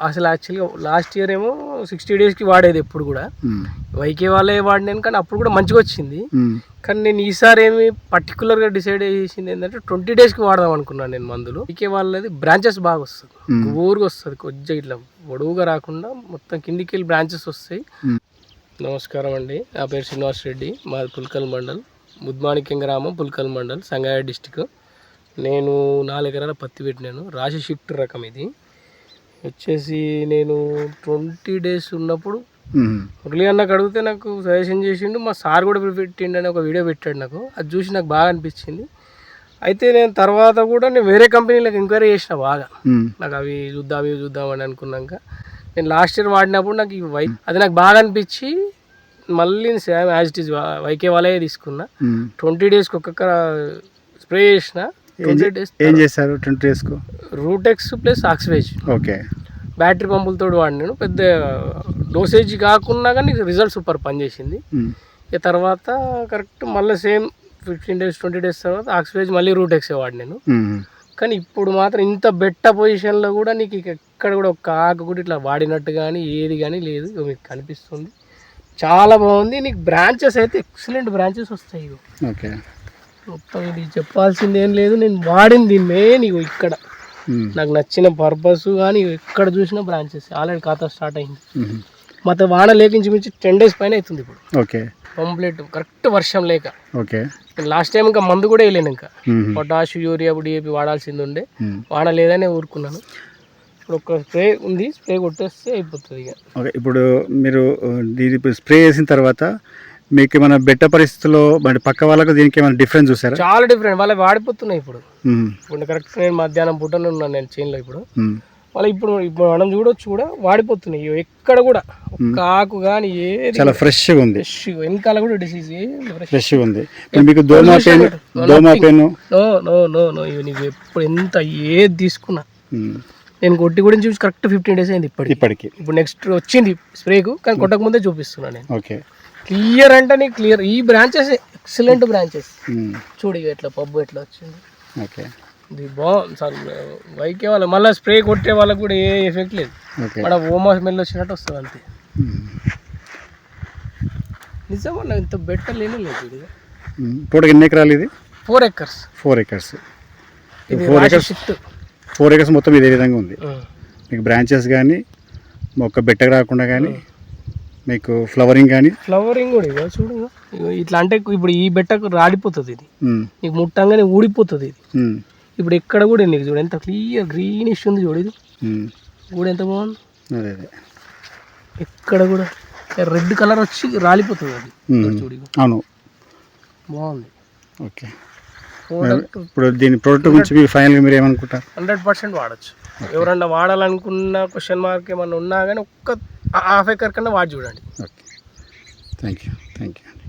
అసలు యాక్చువల్గా last year ఏమో సిక్స్టీ డేస్కి వాడేది ఎప్పుడు కూడా. వైకే వాళ్ళే వాడినాను కానీ అప్పుడు కూడా మంచిగా వచ్చింది. కానీ నేను ఈసారి ఏమి పర్టికులర్గా డిసైడ్ చేసింది ఏంటంటే ట్వంటీ డేస్కి వాడదాం అనుకున్నాను నేను మందులు. వైకే వాళ్ళది బ్రాంచెస్ బాగా వస్తుంది. ఊరుగా వస్తుంది కొద్దిగా ఇట్లా పొడవుగా రాకుండా మొత్తం కిందికి వెళ్ళి బ్రాంచెస్ వస్తాయి. నమస్కారం అండి. నా పేరు శ్రీనివాస్ రెడ్డి. మాది పుల్కల్ మండల్. ముద్మాణిక్యం గ్రామం పుల్కల్ మండల్ సంగారెడ్డి డిస్టిక్ నేను నాలుగు ఎకరాల పత్తి పెట్టినాను. రాశి షిఫ్ట్ రకం ఇది. వచ్చేసి నేను ట్వంటీ డేస్ ఉన్నప్పుడు మురళి అన్నకు అడిగితే నాకు సజెషన్ చేసిండు. మా సార్ కూడా పెట్టిండు అని ఒక వీడియో పెట్టాడు నాకు. అది చూసి నాకు బాగా అనిపించింది. అయితే నేను తర్వాత కూడా నేను వేరే కంపెనీలకు ఎంక్వైరీ చేసిన బాగా. నాకు అవి చూద్దాం ఇవి చూద్దాం అని అనుకున్నాక నేను లాస్ట్ ఇయర్ వాడినప్పుడు నాకు ఈ వై అది నాకు బాగా అనిపించి మళ్ళీ సేమ్ యాజ్ ఇట్ ఈస్ వైకే వాళ్ళే తీసుకున్నా. ట్వంటీ డేస్కి ఒక్కొక్క స్ప్రే చేసిన. ట్వంటీ డేస్ ఏం చేశారు ట్వంటీ డేస్కు? రూటెక్స్ ప్లస్ ఆక్సివేజ్ ఓకే. బ్యాటరీ పంపులతో వాడినాను పెద్ద డోసేజ్ కాకుండా కానీ రిజల్ట్ సూపర్ పనిచేసింది. ఇక తర్వాత కరెక్ట్ మళ్ళీ same fifteen days twenty days తర్వాత ఆక్సివేజ్ మళ్ళీ రూటెక్సే వాడినాను ఉమ్, కానీ ఇప్పుడు మాత్రం ఇంత బెట్ట పొజిషన్లో కూడా నీకు ఇక ఎక్కడ కూడా ఒక ఆకు కూడా ఇట్లా వాడినట్టు కానీ ఏది కానీ లేదు. మీకు కనిపిస్తుంది. చాలా బాగుంది. నీకు బ్రాంచెస్ అయితే ఎక్సలెంట్ బ్రాంచెస్ వస్తాయి ఇగో. ఓకే. మొత్తం ఇది చెప్పాల్సింది ఏం లేదు. నేను వాడింది మెయిన్ ఇగో ఇక్కడ. నాకు నచ్చిన పర్పస్ కానీ ఎక్కడ చూసినా బ్రాంచెస్ ఆల్రెడీ ఖాతా స్టార్ట్ అయింది. ఉమ్, మొత్తం వాన లేకించి మించి టెన్ డేస్ పైన అవుతుంది ఇప్పుడు. ఓకే కంప్లీట్ కరెక్ట్ వర్షం లేక. ఓకే లాస్ట్ టైం ఇంకా మందు కూడా వేయలేను ఇంకా. పొటాష్ యూరియా డిఏపి వాడాల్సింది ఉండే. ఉమ్. వాన లేదని ఊరుకున్నాను. ఇప్పుడు ఒక స్ప్రే ఉంది. స్ప్రే కొట్టేస్తే అయిపోతుంది ఇక. ఓకే ఇప్పుడు మీరు దీని స్ప్రే చేసిన తర్వాత మీకు ఏమైనా బెట్ట పరిస్థితుల్లో మరి పక్క వాళ్ళకు దీనికి ఏమైనా డిఫరెన్స్ చూసారా? చాలా డిఫరెంట్ వాళ్ళ వాడిపోతున్నాయి ఇప్పుడు. ఇప్పుడు కరెక్ట్ నేను మధ్యాహ్నం పూటనే ఉన్నాను నేను చైన్లో ఇప్పుడు. వాళ్ళ ఇప్పుడు ఇప్పుడు మనం చూడొచ్చు కూడా వాడిపోతున్నాయి. ఎక్కడ కూడా ఒక్క ఆకు కానీ ఏది చాలా ఫ్రెష్గా ఉంది. ఫ్రెష్ వెనకాల కూడా డిసీజ్ ఫ్రెష్ ఫ్రెష్గా ఉంది. మీకు దోమా pen దోమా pen no no no no ఇవి నీకు ఎప్పుడు ఎంత ఏది తీసుకున్నా. నేను కొట్టి కూడా చూసి కరెక్ట్ ఫిఫ్టీన్ డేస్ అయింది ఇప్పటికి. ఇప్పటికి. ఇప్పుడు నెక్స్ట్ వచ్చింది స్ప్రేకు కానీ కొట్టక ముందే చూపిస్తున్నా నేను. ఓకే క్లియర్ అంటే నీకు క్లియర్ ఈ బ్రాంచెస్ ఎక్సలెంట్ బ్రాంచెస్ చూడు ఎట్లా పబ్బు ఎట్లా వచ్చింది. ఓకే ఇది బాగుంది సార్ వైకే వాళ్ళ మళ్ళీ స్ప్రే కొట్టే వాళ్ళకి కూడా ఏ ఎఫెక్ట్ లేదు. మన ఓమా స్మెల్ వచ్చినట్టు వస్తుంది అంతే. ఉమ్, నిజమన్నా ఇంత బెటర్ లేనే లేదు ఇది. టోటల్ ఎన్ని ఎకరాలు ఇది? Four acres four acres four acres four acres మొత్తం ఇదే విధంగా ఉంది. మీకు బ్రాంచెస్ కానీ మొక్క బెట్టకు రాకుండా కానీ మీకు ఫ్లవరింగ్ కానీ ఫ్లవరింగ్ కూడా ఇక చూడు ఇట్లా అంటే ఇప్పుడు ఈ బెట్టకు రాడిపోతుంది ఇది. నీకు ముట్టంగానే ఊడిపోతుంది ఇది. ఇప్పుడు ఎక్కడ కూడా నీకు చూడు ఎంత క్లియర్ గ్రీనిష్ ఉంది చూడు ఇది. కూడా ఎంత బాగుంది? అదే అదే. ఎక్కడ కూడా రెడ్ కలర్ వచ్చి రాలిపోతుంది అది. చూడు. అవును. బాగుంది. ఓకే. ఇప్పుడు దీని ప్రోడక్ట్ గురించి మీరు ఫైనల్గా మీరు ఏమనుకుంటారు? హండ్రెడ్ పర్సెంట్ వాడచ్చు. ఎవరన్నా వాడాలనుకున్న క్వశ్చన్ మార్క్ ఏమన్నా ఉన్నా కానీ ఒక్క హాఫ్ ఎకర్ కన్నా వాడి చూడండి okay. Thank you thank you అండి.